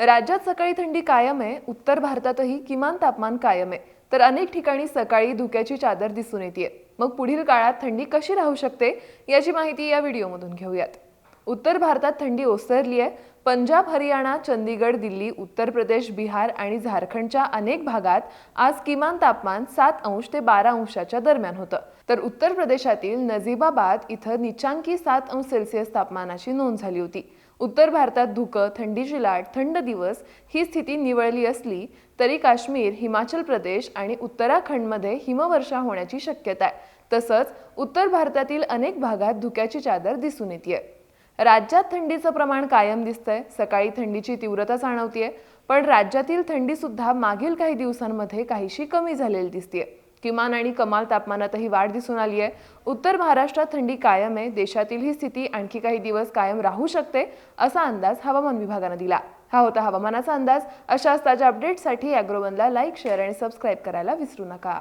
राज्यात सकाळी थंडी कायम आहे उत्तर भारतातही किमान तापमान कायम आहे. तर अनेक ठिकाणी सकाळी धुक्याची चादर दिसून येते मग पुढील काळात थंडी कशी राहू शकते याची माहिती या व्हिडिओमधून घेऊयात. उत्तर भारतात थंडी ओसरली आहे. पंजाब हरियाणा चंदीगड दिल्ली उत्तर प्रदेश बिहार आणि झारखंडच्या अनेक भागात आज किमान तापमान सात अंश ते बारा अंशाच्या दरम्यान होतं. तर उत्तर प्रदेशातील नजीबाबाद इथं निचांकी सात अंश सेल्सिअस तापमानाची नोंद झाली होती. उत्तर भारतात धुकं थंडीची लाट थंड दिवस ही स्थिती निवळली असली तरी काश्मीर हिमाचल प्रदेश आणि उत्तराखंडमध्ये हिमवर्षा होण्याची शक्यता आहे. तसंच उत्तर भारतातील अनेक भागात धुक्याची चादर दिसून येते राज्यात थंडीचं प्रमाण कायम दिसतंय. सकाळी थंडीची तीव्रता जाणवतीये पण राज्यातील थंडी सुद्धा मागील काही दिवसांमध्ये काहीशी कमी झालेली दिसतीये. किमान आणि कमाल तापमानातही वाढ दिसून आली आहे उत्तर महाराष्ट्रात थंडी कायम आहे. देशातील ही स्थिती आणखी काही दिवस कायम राहू शकते असा अंदाज हवामान विभागानं दिला. हा होता हवामानाचा अंदाज. अशाच ताज्या अपडेटसाठी अॅग्रोवनला लाईक शेअर आणि सबस्क्राईब करायला विसरू नका.